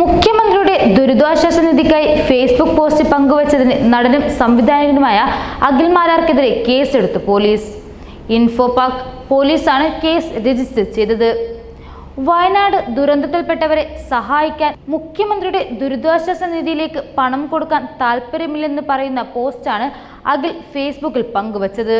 മുഖ്യമന്ത്രിയുടെ ദുരിതാശ്വാസ നിധിക്കായി Facebook post പങ്കുവച്ചതിന് നടനും സംവിധായകനുമായ അഖിൽ മാരാർക്കെതിരെ കേസെടുത്തു പോലീസ്. ഇൻഫോപാക് പോലീസാണ് കേസ് രജിസ്റ്റർ ചെയ്തത്. വയനാട് ദുരന്തത്തിൽപ്പെട്ടവരെ സഹായിക്കാൻ മുഖ്യമന്ത്രിയുടെ ദുരിതാശ്വാസ നിധിയിലേക്ക് പണം കൊടുക്കാൻ താല്പര്യമില്ലെന്ന് പറയുന്ന പോസ്റ്റാണ് അഖിൽ ഫേസ്ബുക്കിൽ പങ്കുവച്ചത്.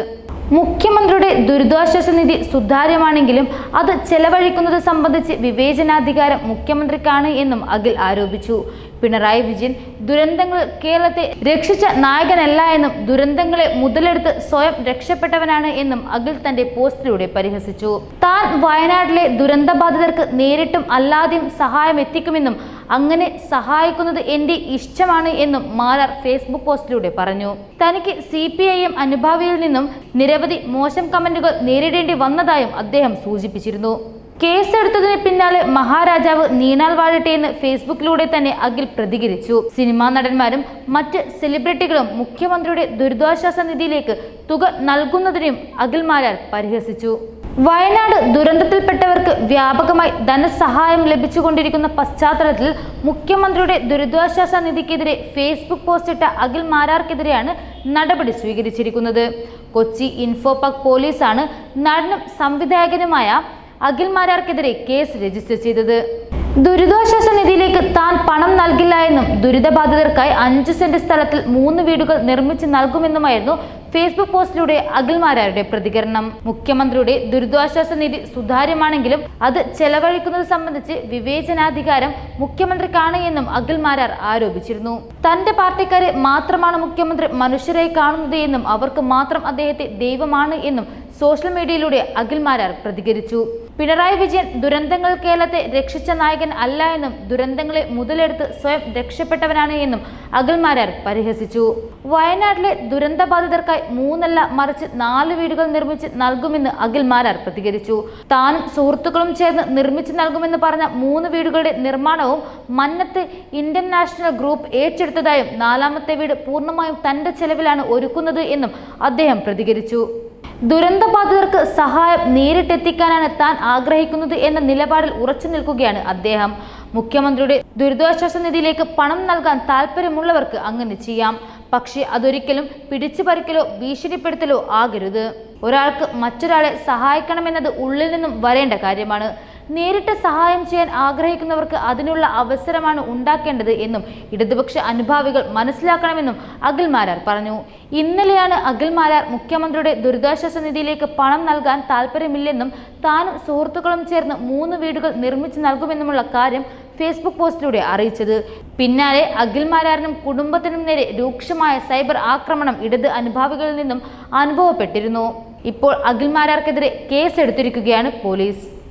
മുഖ്യമന്ത്രിയുടെ ദുരിതാശ്വാസ നിധി സുതാര്യമാണെങ്കിലും അത് ചെലവഴിക്കുന്നത് സംബന്ധിച്ച് വിവേചനാധികാരം മുഖ്യമന്ത്രിക്കാണ് എന്നും അഖിൽ ആരോപിച്ചു. പിണറായി വിജയൻ ദുരന്തങ്ങൾ കേരളത്തെ രക്ഷിച്ച നായകനല്ല എന്നും ദുരന്തങ്ങളെ മുതലെടുത്ത് സ്വയം രക്ഷപ്പെട്ടവനാണ് എന്നും അഖിൽ തന്റെ പോസ്റ്റിലൂടെ പരിഹസിച്ചു. താൻ വയനാട്ടിലെ ദുരന്തബാധിതർക്ക് നേരിട്ടും അല്ലാതെയും സഹായം എത്തിക്കുമെന്നും അങ്ങനെ സഹായിക്കുന്നത് എന്റെ ഇഷ്ടമാണ് എന്നും മാലാർ ഫേസ്ബുക്ക് പോസ്റ്റിലൂടെ പറഞ്ഞു. തനിക്ക് സി പി ഐ എം അനുഭാവിയിൽ നിന്നും നിരവധി മോശം കമന്റുകൾ നേരിടേണ്ടി വന്നതായും അദ്ദേഹം സൂചിപ്പിച്ചിരുന്നു. കേസെടുത്തതിന് പിന്നാലെ മഹാരാജാവ് നീണാൽ വാഴട്ടെ എന്ന് ഫേസ്ബുക്കിലൂടെ തന്നെ അഖിൽ പ്രതികരിച്ചു. സിനിമാ നടന്മാരും മറ്റ് സെലിബ്രിറ്റികളും മുഖ്യമന്ത്രിയുടെ ദുരിതാശ്വാസ നിധിയിലേക്ക് തുക നൽകുന്നതിനും അഖിൽ മാരാർ പരിഹസിച്ചു. വയനാട് ദുരന്തത്തിൽപ്പെട്ടവർക്ക് വ്യാപകമായി ധനസഹായം ലഭിച്ചുകൊണ്ടിരിക്കുന്ന പശ്ചാത്തലത്തിൽ മുഖ്യമന്ത്രിയുടെ ദുരിതാശ്വാസ നിധിക്കെതിരെ ഫേസ്ബുക്ക് പോസ്റ്റിട്ട അഖിൽ മാരാർക്കെതിരെയാണ് നടപടി സ്വീകരിച്ചിരിക്കുന്നത്. കൊച്ചി ഇൻഫോപാക് പോലീസാണ് നടനും സംവിധായകനുമായ അഖിൽ മാരാർക്കെതിരെ കേസ് രജിസ്റ്റർ ചെയ്തത്. ദുരിതാശ്വാസ താൻ പണം നൽകില്ല എന്നും ദുരിതബാധിതർക്കായി അഞ്ച് സെന്റ് സ്ഥലത്തിൽ മൂന്ന് വീടുകൾ നിർമ്മിച്ച് നൽകുമെന്നുമായിരുന്നു ഫേസ്ബുക്ക് പോസ്റ്റിലൂടെ അഖിൽമാരാരുടെ പ്രതികരണം. മുഖ്യമന്ത്രിയുടെ ദുരിതാശ്വാസ നിധി സുതാര്യമാണെങ്കിലും അത് ചെലവഴിക്കുന്നത് സംബന്ധിച്ച് വിവേചനാധികാരം മുഖ്യമന്ത്രിക്കാണ് എന്നും അഖിൽമാരാർ ആരോപിച്ചിരുന്നു. തന്റെ പാർട്ടിക്കാരെ മാത്രമാണ് മുഖ്യമന്ത്രി മനുഷ്യരായി കാണുന്നത് എന്നും അവർക്ക് മാത്രം അദ്ദേഹത്തെ ദൈവമാണ് എന്നും സോഷ്യൽ മീഡിയയിലൂടെ അഖിൽമാരാർ പ്രതികരിച്ചു. പിണറായി വിജയൻ ദുരന്തങ്ങൾ കേരളത്തെ രക്ഷിച്ച നായകൻ അല്ല എന്നും ദുരന്തങ്ങളെ മുതലെടുത്ത് സ്വയം രക്ഷപ്പെട്ടവനാണ് എന്നും അഗൽമാരാർ പരിഹസിച്ചു. വയനാട്ടിലെ ദുരന്തബാധിതർക്കായി മൂന്നല്ല മറിച്ച് നാല് വീടുകൾ നിർമ്മിച്ച് നൽകുമെന്ന് അഖിൽമാരാർ പ്രതികരിച്ചു. താനും സുഹൃത്തുക്കളും ചേർന്ന് നിർമ്മിച്ച് നൽകുമെന്ന് പറഞ്ഞ മൂന്ന് വീടുകളുടെ നിർമ്മാണവും മന്നത്ത് ഇന്ത്യൻ നാഷണൽ ഗ്രൂപ്പ് ഏറ്റെടുത്തതായും നാലാമത്തെ വീട് പൂർണമായും തന്റെ ചെലവിലാണ് ഒരുക്കുന്നത് എന്നും അദ്ദേഹം പ്രതികരിച്ചു. ദുരന്തബാധിതർക്ക് സഹായം നേരിട്ടെത്തിക്കാനാണ് താൻ ആഗ്രഹിക്കുന്നത് എന്ന നിലപാടിൽ ഉറച്ചു നിൽക്കുകയാണ് അദ്ദേഹം. മുഖ്യമന്ത്രിയുടെ ദുരിതാശ്വാസ നിധിയിലേക്ക് പണം നൽകാൻ താല്പര്യമുള്ളവർക്ക് അങ്ങനെ ചെയ്യാം. പക്ഷേ അതൊരിക്കലും പിടിച്ചു പറിക്കലോ ഭീഷണിപ്പെടുത്തലോ ആകരുത്. ഒരാൾക്ക് മറ്റൊരാളെ സഹായിക്കണമെന്നത് ഉള്ളിൽ നിന്നും വരേണ്ട കാര്യമാണ്. നേരിട്ട് സഹായം ചെയ്യാൻ ആഗ്രഹിക്കുന്നവർക്ക് അതിനുള്ള അവസരമാണ് ഉണ്ടാക്കേണ്ടത് എന്നും ഇടതുപക്ഷ അനുഭാവികൾ മനസ്സിലാക്കണമെന്നും അഖിൽ മാരാർ പറഞ്ഞു. ഇന്നലെയാണ് അഖിൽ മാരാർ മുഖ്യമന്ത്രിയുടെ ദുരിതാശ്വാസ നിധിയിലേക്ക് പണം നൽകാൻ താല്പര്യമില്ലെന്നും താനും സുഹൃത്തുക്കളും ചേർന്ന് മൂന്ന് വീടുകൾ നിർമ്മിച്ചു നൽകുമെന്നുമുള്ള കാര്യം ഫേസ്ബുക്ക് പോസ്റ്റിലൂടെ അറിയിച്ചത്. പിന്നാലെ അഖിൽ മാരാറിനും കുടുംബത്തിനും നേരെ രൂക്ഷമായ സൈബർ ആക്രമണം ഇടത് അനുഭാവികളിൽ നിന്നും അനുഭവപ്പെട്ടിരുന്നു. ഇപ്പോൾ അഖിൽ മാരാർക്കെതിരെ കേസെടുത്തിരിക്കുകയാണ് പോലീസ്.